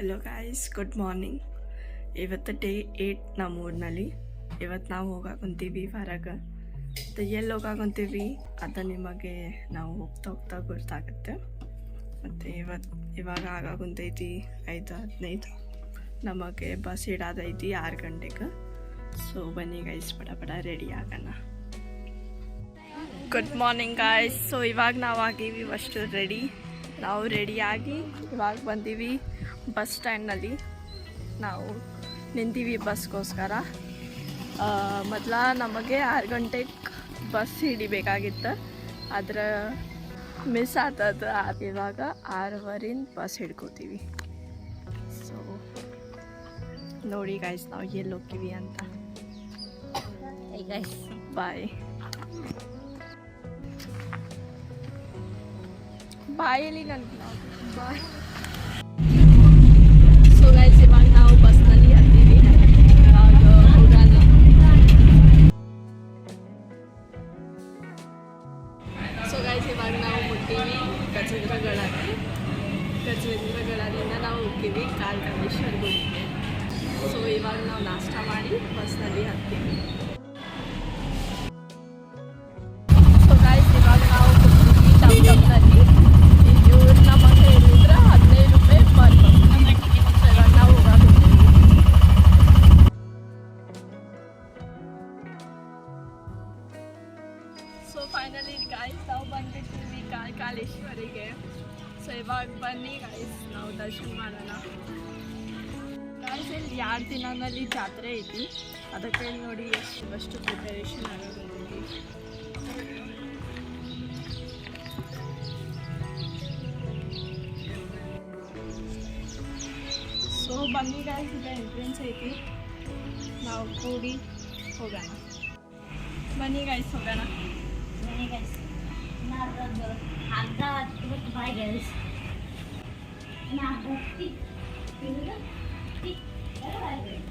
Hello guys good morning ಇವತ್ತು day eight ನಮ್ಮ ಊರಿನಲ್ಲಿ ಇವತ್ತು ನಾವು ಹೋಗಾಕೊಂತೀವಿ ಹೊರಗೆ. ಮತ್ತು ಎಲ್ಲಿ ಹೋಗಾಕೊಂತೀವಿ ಅದು ನಿಮಗೆ ನಾವು ಹೋಗ್ತಾ ಹೋಗ್ತಾ ಗೊತ್ತಾಗುತ್ತೆ. ಮತ್ತು ಇವತ್ತು ಇವಾಗ ಆಗಾಕೊಂತೈತಿ ಐದು ಹದಿನೈದು. ನಮಗೆ ಬಸ್ ಇಡೋದೈತಿ ಆರು ಗಂಟೆಗೆ. ಸೊ ಬನ್ನಿ ಗೈಸ್ ಬಡ ಬಡ ರೆಡಿ ಆಗೋಣ. ಗುಡ್ ಮಾರ್ನಿಂಗ್ ಗಾಯ್ಸ್ ಸೊ ಇವಾಗ ನಾವು ಆಗೀವಿ ಅಷ್ಟು ರೆಡಿ ನಾವು ರೆಡಿಯಾಗಿ ಇವಾಗ ಬಂದೀವಿ ಬಸ್ ಸ್ಟ್ಯಾಂಡ್ನಲ್ಲಿ. ನಾವು ನಿಂತೀವಿ ಬಸ್ಗೋಸ್ಕರ. ಮೊದಲ ನಮಗೆ ಆರು ಗಂಟೆಗೆ ಬಸ್ ಹಿಡಿಬೇಕಾಗಿತ್ತು. ಆದ್ರೆ ಮಿಸ್ ಆತದ. ಇವಾಗ ಆರೂವರಿಂದ ಬಸ್ ಹಿಡ್ಕೋತೀವಿ. ಸೊ ನೋಡಿ ಗಾಯ್ಸ್ ನಾವು ಎಲ್ಲಿ ಹೋಗ್ತೀವಿ ಅಂತ. ಬಾಯ್ బాయ్ వెళ్ళిన బాయ్. ಫೈನಲಿ ಗಾಯ್ಸ್ ನಾವು ಬಂದ್ಬಿಟ್ಟಿದ್ವಿ ಕಾಲ್ ಕಾಲೇಶ್ವರಿಗೆ ಸೊ ಇವಾಗ ಬನ್ನಿ ಗಾಯ್ಸ್ ನಾವು ದರ್ಶನ ಮಾಡೋಣ. ಗಾಯ್ಸ್ ಇಲ್ಲಿ ಎರಡು ದಿನದಲ್ಲಿ ಜಾತ್ರೆ ಐತಿ? ಅದಕ್ಕೆ ನೋಡಿ ಎಷ್ಟು ಅಷ್ಟು ಪ್ರಿಪರೇಷನ್ ಆಗೋದಿದ್ದೀವಿ ಸೊ ಬನ್ನಿ ಗಾಯ್ಸ್ ಎಂಟ್ರೆನ್ಸ್ ಐತಿ. ನಾವು ಕೂಡಿ ಹೋಗೋಣ. ಬನ್ನಿ ಗಾಯ್ಸ್ ಹೋಗೋಣ. Hi guys. Narrogo. Hagdawat. Goodbye guys. Narrogo. Narrogo. Narrogo.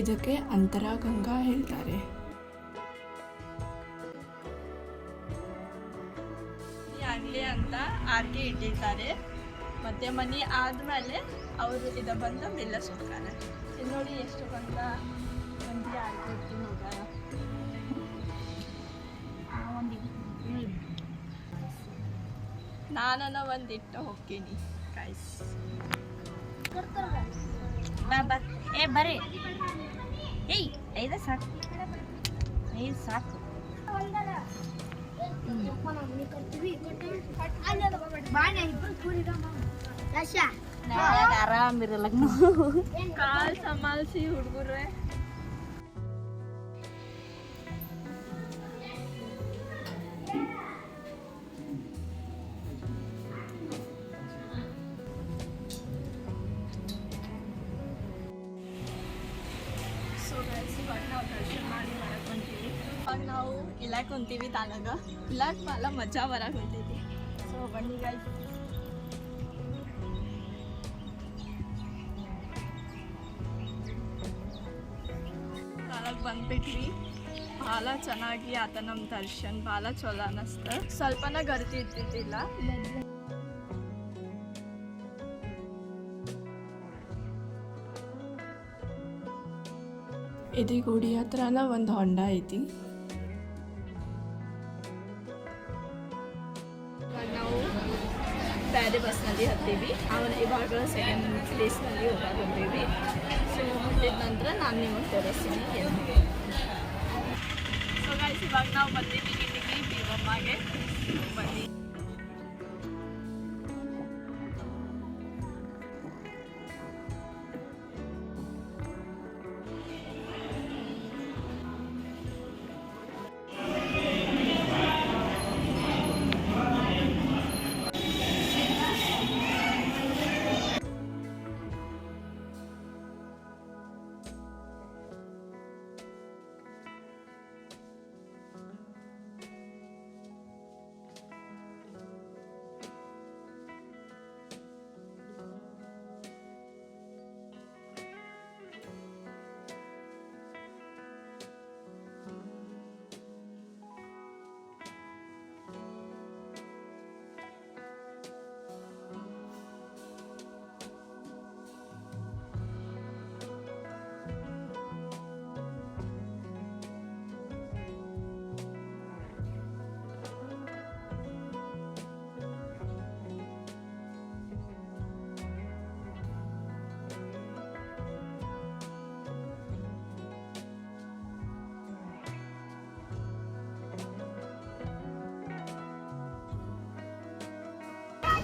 ಇದಕ್ಕೆ ಅಂತರಗಂಗಾ ಹೇಳ್ತಾರೆ. ಆಗಲಿ ಅಂತ ಆರ್ಕೆ ಇಟ್ಟಿರ್ತಾರೆ. ಮತ್ತೆ ಮನೆ ಆದಮೇಲೆ ಅವರು ಇದ ಬಂದು ನಿಲ್ಲಿಸ್ಬಿಡ್ತಾರೆ ಇಲ್ಲಿ ನೋಡಿ ಎಷ್ಟು ಬಂದ ಮಂದಿ ಆರ್ಕೆ ಇಟ್ಟು ಹೋಗಾರ ನಾನು ಇಟ್ಟು ಹೋಗ್ತೀನಿ ಕಾಯ್ಸ್ ಬಾ ಬಾ ಏ ಬರ್ರಿ. ಏಯ್ ಐದ ಸಾಕು. ಐದು ಸಾಕು. ಆರಾಮಿರಲ್ಲ ಕಾಲ್ ಸಮಾಲ್ಸಿ ಹುಡುಗರ್ರೆ वराकुंतीवीत आलं ग तुलाच मला मजा वराकुंती ती सो पण काय ಬಂದ್ಬಿಟ್ವಿ ಭಾಳ ಚೆನ್ನಾಗಿ ಆತ ನಮ್ಮ ದರ್ಶನ್ ಭಾಳ ಚಲೋ ಅನ್ನಿಸ್ತು ಸ್ವಲ್ಪನ ಗರ್ತಿ ಇದ್ದಿದ್ದಿಲ್ಲ ಇದು ಗುಡಿ ಹತ್ರನ ಒಂದು ಹೊಂಡ ಐತಿ ಬೇರೆ ಬಸ್ನಲ್ಲಿ ಹತ್ತೀವಿ. ಅವನ ಇವಾಗ ಸೆಕೆಂಡ್ ಪ್ಲೇಸ್ನಲ್ಲಿ ಹೋಗಾಕೊಂತೀವಿ ಸೊ ಮುಟ್ಟಿದ ನಂತರ ನಾನು ನಿಮಗೆ ತೋರಿಸ್ತೀನಿ ಸೊ ಇವಾಗ ನಾವು ಬಂದಿದ್ದೀವಿ ಇಲ್ಲಿಗೆ ಬೀರಮ್ಮಗೆ ಬನ್ನಿ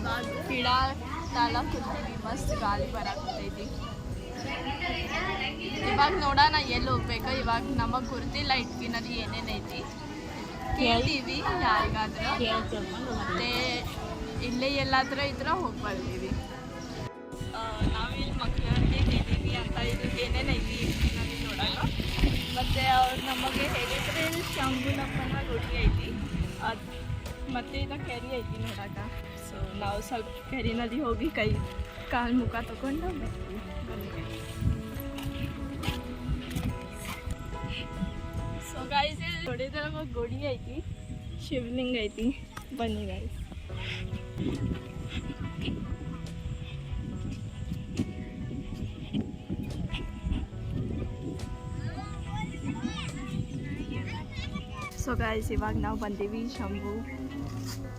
ತಾಲ ಕೂತೀವಿ ಮಸ್ತ್ ಗಾಳಿ ಬರಾಕತ್ತೈತಿ. ಇವಾಗ ನೋಡೋಣ ಎಲ್ಲಿ ಹೋಗ್ಬೇಕು. ಇವಾಗ ನಮಗೆ ಗುರ್ತಿಲ್ಲ ಇಟ್ಕಿನಲ್ಲಿ ಏನೇನೈತಿ ಕೇಳ್ತೀವಿ ಯಾರಿಗಾದ್ರ. ಮತ್ತೆ ಇಲ್ಲೇ ಎಲ್ಲಾದ್ರೂ ಇದ್ರೆ ಹೋಗಿ ಬರ್ತೀವಿ ನಾವಿಲ್ಲಿ ಮಕ್ಕಳಿಗೆ ಇದ್ದೀವಿ ಅಂತ ಇದು ಏನೇನೈತಿ ಇಟ್ಕಿನಲ್ಲಿ ನೋಡೋಣ. ಮತ್ತೆ ಅವ್ರು ನಮಗೆ ಹೇಳಿದ್ರೆ ಶಂಭುನಪ್ಪನ ಗುಡಿ ಐತಿ. ಅದು ಮತ್ತೆ ಇದು ಕೆರೆ ಐತಿ ನೋಡಾಕ ಸೊ ನಾವು ಸ್ವಲ್ಪ ಕೆರೆನಲ್ಲಿ ಹೋಗಿ ಕೈ ಕಾಲು ಮುಖ ತಗೊಂಡು ಬರ್ತೀವಿ ಬನ್ನಿ ಸೊ ಗಾಯ್ಸ್ ಇಲ್ಲಿ ನೋಡಿದ್ರೆ ಒಂದು ಗುಡಿ ಐತಿ ಶಿವಲಿಂಗ ಐತಿ ಬನ್ನಿ ಗಾಯ್ಸ್ ಸೊ ಗಾಯ್ಸ್ ಇವಾಗ ನಾವು ಬಂದೀವಿ ಶಂಭು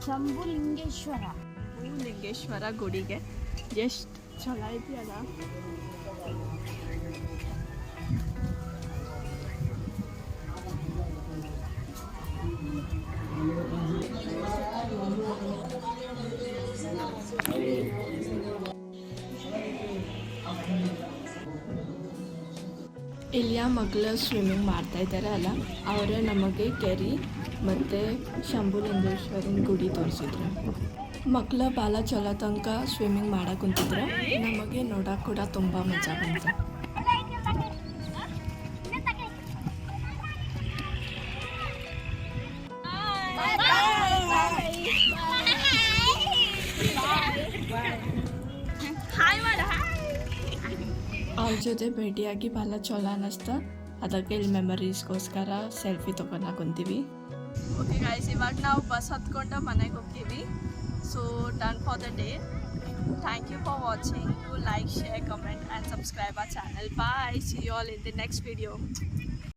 ಶಂಭುಲಿಂಗೇಶ್ವರ. ಲಿಂಗೇಶ್ವರ ಗುಡಿಗೆ ಎಷ್ಟು ಚಲೋ ಐತಿ ಅಲ್ಲ ಇಲ್ಲಿಯ ಮಗಳು ಸ್ವಿಮ್ಮಿಂಗ್ ಮಾಡ್ತಾ ಇದ್ದಾರೆ ಅಲ್ಲ, ಅವರೇ ನಮಗೆ ಕೆರಿ ಮತ್ತು ಶಂಭುಲಿಂಗೇಶ್ವರನ ಗುಡಿ ತೋರಿಸಿದ್ರು. ಮಕ್ಕಳ ಬಾಲ ಚಲೋ ತನಕ ಸ್ವಿಮ್ಮಿಂಗ್ ಮಾಡಕ್ಕೆ ಕುಂತಿದ್ರು. ನಮಗೆ ನೋಡೋಕೆ ಕೂಡ ತುಂಬ ಮಜಾ ಬಂತು. ಅವ್ರ ಜೊತೆ ಭೇಟಿಯಾಗಿ ಭಾಳ ಚಲೋ ಅನ್ನಿಸ್ತು. ಅದಕ್ಕೆ ಇಲ್ಲಿ ಮೆಮರೀಸ್ಗೋಸ್ಕರ ಸೆಲ್ಫಿ ತೊಗೊಳಕ್ ಕುಂತೀವಿ ಓಕೆ ಗಾಯ್ಸ್ ಇವಾಗ ನಾವು ಬಸ್ ಹತ್ಕೊಂಡು ಮನೆಗೆ ಹೋಗ್ತೀವಿ. So done for the day thank you for watching like share comment and subscribe ಆ channel bye see you all in the next video